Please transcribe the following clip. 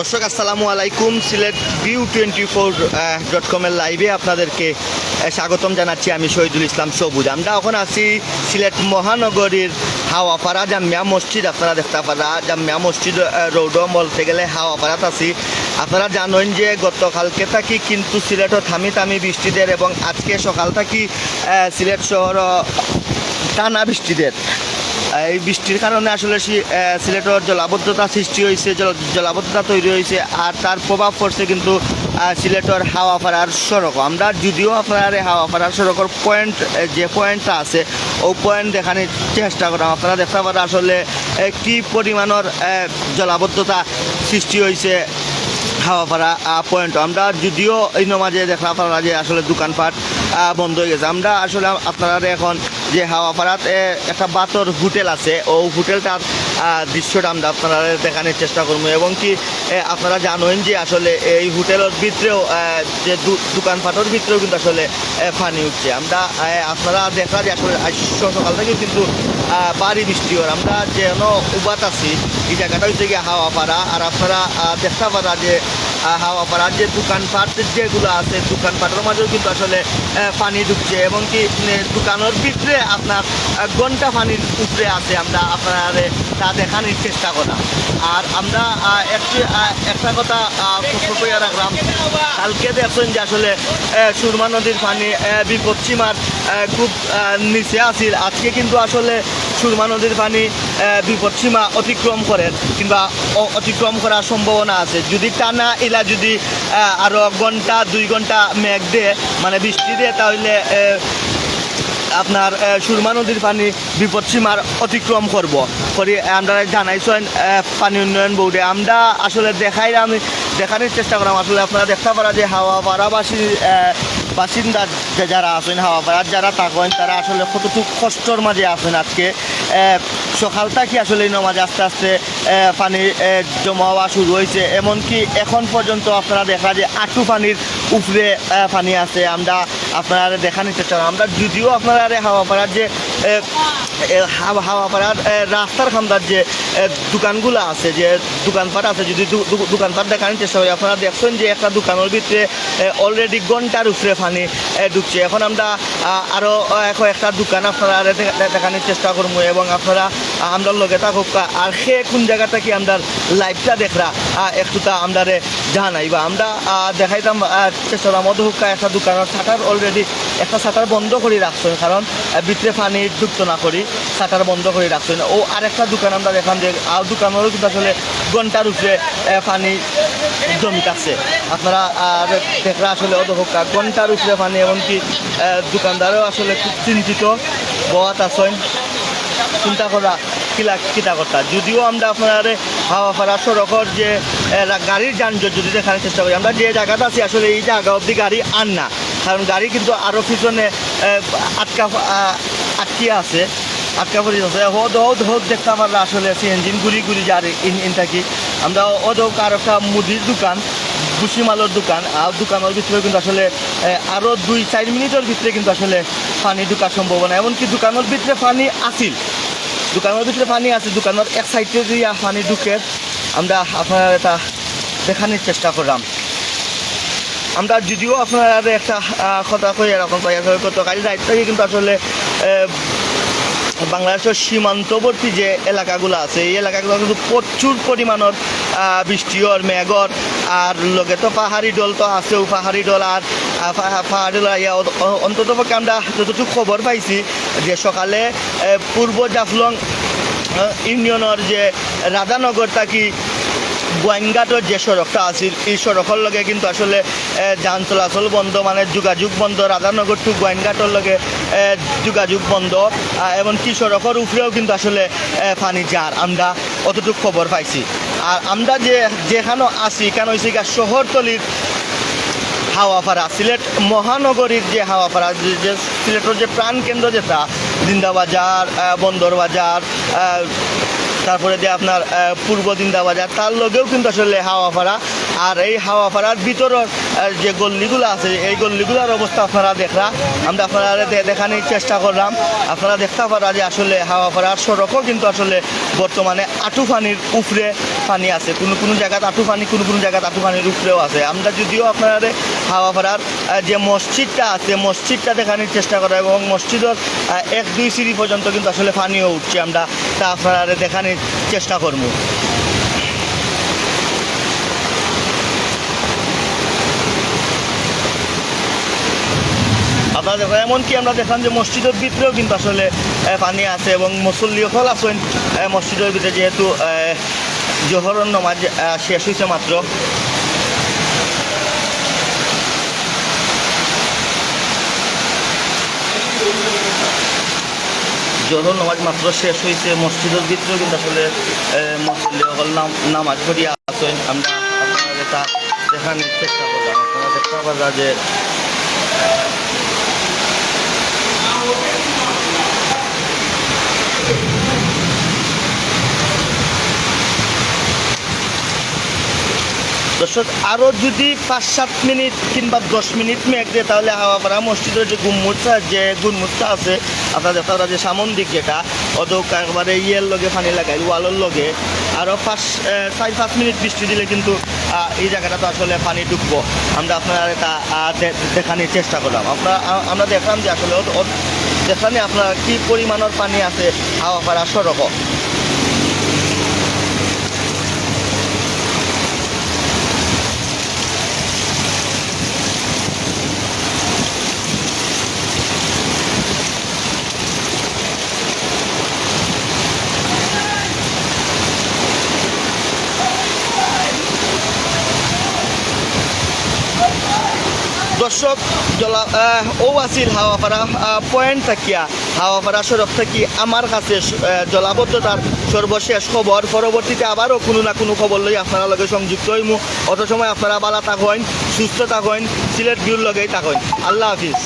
দর্শক, আসসালামু আলাইকুম। Sylhet view twenty four dot কমের লাইভে আপনাদেরকে স্বাগতম জানাচ্ছি আমি শহীদুল ইসলাম সবুজ। আমরা এখন আছি সিলেট মহানগরীর হাওয়াপাড়া জামিয়া মসজিদ। আপনারা দেখতে পারা জামিয়া মসজিদ রৌড বলতে গেলে হাওয়াপাড়াত আছি। আপনারা জানেন যে গতকালকে থাকি কিন্তু সিলেটও থামি থামি বৃষ্টিদের এবং আজকে সকাল থাকি সিলেট শহর টানা বৃষ্টিদের। এই বৃষ্টির কারণে আসলে সিলেটের জলাবদ্ধতা সৃষ্টি হয়েছে, জল- জলাবদ্ধতা তৈরি হয়েছে, আর তার প্রভাব পড়ছে কিন্তু সিলেটের হাওয়া ফাড়ার সড়ক। আমরা যদিও আপনার এই হাওয়া ফাড়ার সড়কের পয়েন্ট যে পয়েন্টটা আছে, ও পয়েন্ট দেখানোর চেষ্টা করাম আপনারা দেখতে পারেন আসলে কি পরিমাণের জলাবদ্ধতা সৃষ্টি হয়েছে হাওয়াপাড়া পয়েন্ট আমরা যদিও এই নমাজে দেখা পারা যে আসলে দোকানপাট বন্ধ হয়ে গেছে। আমরা আসলে আপনারা এখন যে হাওয়াপাড়াত একটা বাতর হোটেল আছে, ও হোটেলটার দৃশ্যটা আমরা আপনারা দেখানোর চেষ্টা করব। এবং কি আপনারা জানেন যে আসলে এই হোটেলের ভিতরেও যে দোকানপাটের ভিতরেও কিন্তু আসলে পানি উঠছে। আমরা আপনারা দেখা যে আসলে সকাল থেকে কিন্তু বাড়ি বৃষ্টি হয়। আমরা যেন উবাত আছি, এই জায়গাটা হচ্ছে গিয়ে হাওয়াপাড়া আর আপনারা দেখতে পারা যে হাওয়াপাড়ার যে দোকানপাট যেগুলো আছে, দোকানপাটের মাঝেও কিন্তু আসলে পানি ঢুকছে। এবং কি দোকানের ভিতরে আপনার ঘণ্টা পানির উপরে আছে। আমরা আপনার তা দেখানোর চেষ্টা করা আর আমরা একটি একটা কথা করে রাখলাম কালকে দেখছেন যে আসলে সুরমা নদীর পানি বিপদসীমার খুব নিচে আছিল। আজকে কিন্তু আসলে সুরমা নদীর পানি বিপদসীমা অতিক্রম করে কিংবা অতিক্রম করার সম্ভাবনা আছে। যদি টানা এলা যদি আরও আরও ঘণ্টা, দুই ঘণ্টা মেঘ দিয়ে মানে বৃষ্টি দিয়ে, তাহলে আপনার সুরমা নদীর পানি বিপদসীমার অতিক্রম করব। করি আমরা জানাইছেন পানি উন্নয়ন বোর্ডে। আমরা আসলে দেখাই আমি দেখানোর চেষ্টা করলাম। আসলে আপনারা দেখতে পারা যে হাওয়া পাড়াবাসী বাসিন্দা যারা আছেন, হাওয়া পাড়ার যারা থাকেন, তারা আসলে কতটুকু কষ্টর মাঝে আছেন আজকে? সকালটা কি আসলে নমাজে আস্তে আস্তে পানি জমা হওয়া শুরু হয়েছে? এমনকি এখন পর্যন্ত আপনারা দেখা যে আটু পানির উপরে পানি আছে। আমরা আপনারা দেখানোর চেষ্টা। আমরা যদিও আপনারা হাওয়াপাড়ার হাওয়া পাড়ার যে আহ, এ, হাওয়া হাওয়া পাড়ার রাস্তার খান্দার যে দোকানগুলো আছে যে দোকানপাট আছে যদি দোকানপাট দেখানোর চেষ্টা করি আপনারা দেখছেন যে একটা দোকানের ভিতরে অলরেডি ঘণ্টার উপরে পানি ঢুকছে। এখন আমরা আহ, আরও আহ, কয়েকটা দোকান আপনারা দেখানোর চেষ্টা করব এবং আপনারা আমরা লগে থাকুক আর সে কোন জায়গাটা কি আমরা লাইভটা দেখরা একটু তা আমরা জানাই বা আমরা দেখাইতাম চেষ্টা করলাম। অধহুক্কা একটা দোকানের শাটার অলরেডি একটা শাটার বন্ধ করে রাখছেন কারণ ভিতরে পানি যুক্ত না করি, শাটার বন্ধ করে রাখছেন। ও আরেকটা দোকান আমরা দেখলাম যে আর দোকানেরও কিন্তু আসলে ঘণ্টার উপরে পানি জমি আছে আপনারা, আর দেখরা আসলে অধহুক্কা ঘণ্টার উপরে পানি, এমনকি দোকানদারও আসলে খুব চিন্তিত বয়াত আছেন। চিন্তা করা, কিলা কিতা কথা যদিও আমরা আপনার হাওয়া ফাড়া সড়কের যে গাড়ির যানজট যদি দেখানোর চেষ্টা করি, আমরা যে জায়গাটা আছি আসলে এই জায়গা অবধি গাড়ি আন না। কারণ গাড়ি কিন্তু আরও পিছনে আটকা আটকিয়ে আছে? আটকা পড়ে আছে হদ হদ হদ দেখতে পারলে আসলে ইঞ্জিন গুলি গুলি যার ইন ইন থাকি। আমরা অদ হোক আর একটা মুদির দোকান ভুসিমালোর দোকান। আর দোকানের ভিতরে কিন্তু আসলে এ, আরও দুই চার মিনিটের ভিতরে কিন্তু আসলে পানি ঢুকার সম্ভাবনা। এমনকি দোকানের ভিতরে পানি আসিল দোকানের ভিতরে পানি আছে দোকানের এক সাইডে দিয়ে পানি ঢুকে আমরা আপনার এটা দেখানোর চেষ্টা করলাম। আমরা যদিও আপনার একটা কথা কই এরকম গতকাল রাত থেকে কিন্তু আসলে বাংলাদেশের সীমান্তবর্তী যে এলাকাগুলো আছে এই এলাকাগুলো কিন্তু প্রচুর পরিমাণের আহ, বৃষ্টি ওর মেঘর আর লগে তো পাহাড়ি ডল তো আছেও পাহাড়ি ডল আর পাহাড়ি অন্তত পক্ষে আমরা যতটুকু খবর পাইছি যে সকালে পূর্ব জাফলং ইউনিয়নের যে রাধানগর থাকি গোয়াইনঘাটর যে সড়কটা আছিল এই সড়কের লগে কিন্তু আসলে যান চলাচল বন্ধ মানে যোগাযোগ বন্ধ রাধানগর টু গোয়াইনঘাটর লগে যোগাযোগ বন্ধ এমনকি সড়কের উপরেও কিন্তু আসলে পানি যার। আমরা অতটুকু খবর পাইছি। আর আমরা যে যেখানে আছি, কেন হয়েছে শহরতলির হাওয়াপাড়া, সিলেট মহানগরীর যে হাওয়াপাড়া, যে সিলেটের যে প্রাণকেন্দ্র যেটা, জিন্দাবাজার বন্দর বাজার তারপরে যে আপনার পূর্ব দিন্দা বাজার তার লগেও কিন্তু আসলে হাওয়াপাড়া। আর এই হাওয়াপাড়ার ভিতরের যে গল্লিগুলো আছে, এই গল্লিগুলোর অবস্থা আপনারা দেখরা। আমরা আপনারা দেখানোর চেষ্টা করলাম। আপনারা দেখতে পারা যে আসলে হাওয়া পাড়ার সড়কও কিন্তু আসলে বর্তমানে আটু পানির উপরে পানি আছে। কোনো কোনো জায়গায় আটু পানি কোনো কোনো জায়গায় আটু পানির উপরেও আছে। আমরা যদিও আপনারা হাওয়া পাড়ার যে মসজিদটা আছে, মসজিদটা দেখানোর চেষ্টা করা এবং মসজিদের এক দুই সিঁড়ি পর্যন্ত কিন্তু আসলে পানিও উঠছে। আমরা তা আপনারা দেখানোর চেষ্টা করব। আপনারা দেখেন এমনকি আমরা দেখলাম যে মসজিদের ভিতরেও কিন্তু আসলে পানি আছে এবং মুসল্লিও ফল আছেন। মসজিদের ভিতরে যেহেতু আহ, জোহরন নমাজ শেষ হয়েছে মাত্র। জোহর নামাজ মাত্র শেষ হয়েছে মসজিদের ভিতরেও কিন্তু আসলে আহ, সকল নাম নামাজ পড়িয়া আছেন। আমরা আপনারা এটা দেখানোর চেষ্টা করলাম। আপনারা যে Okay. দর্শক আরও যদি পাঁচ, সাত মিনিট কিংবা দশ মিনিট মেঘ দেয়, তাহলে হাওয়া পাড়া মসজিদের যে গুমুরটা যে গুমুরটা আছে আপনাদের তারা যে সামন্দিক যেটা অত একবারে ইয়ের লগে পানি লাগাই ওয়ালের লগে। আরও পাঁচ চার, পাঁচ মিনিট বৃষ্টি দিলে কিন্তু এই জায়গাটা তো আসলে পানি ডুববো। আমরা আপনারা এটা দেখানোর চেষ্টা করলাম। আপনারা আমরা দেখলাম যে আসলে যেখানে আপনার কি পরিমাণের পানি আছে হাওয়া পাড়া সড়ক। দর্শক, জলা ও আছিল হাওয়াপাড়া পয়েন্ট থাকিয়া হাওয়াপাড়া সড়ক থাকি আমার কাছে জলাবদ্ধতার সর্বশেষ খবর। পরবর্তীতে আবারও কোনো না কোনো খবর লই আপনারা লগে সংযুক্ত হইমু। অত সময় আপনারা বালা থাকেন সুস্থ থাকেন সিলেট বিউর লগেই থাকেন আল্লাহ হাফিজ।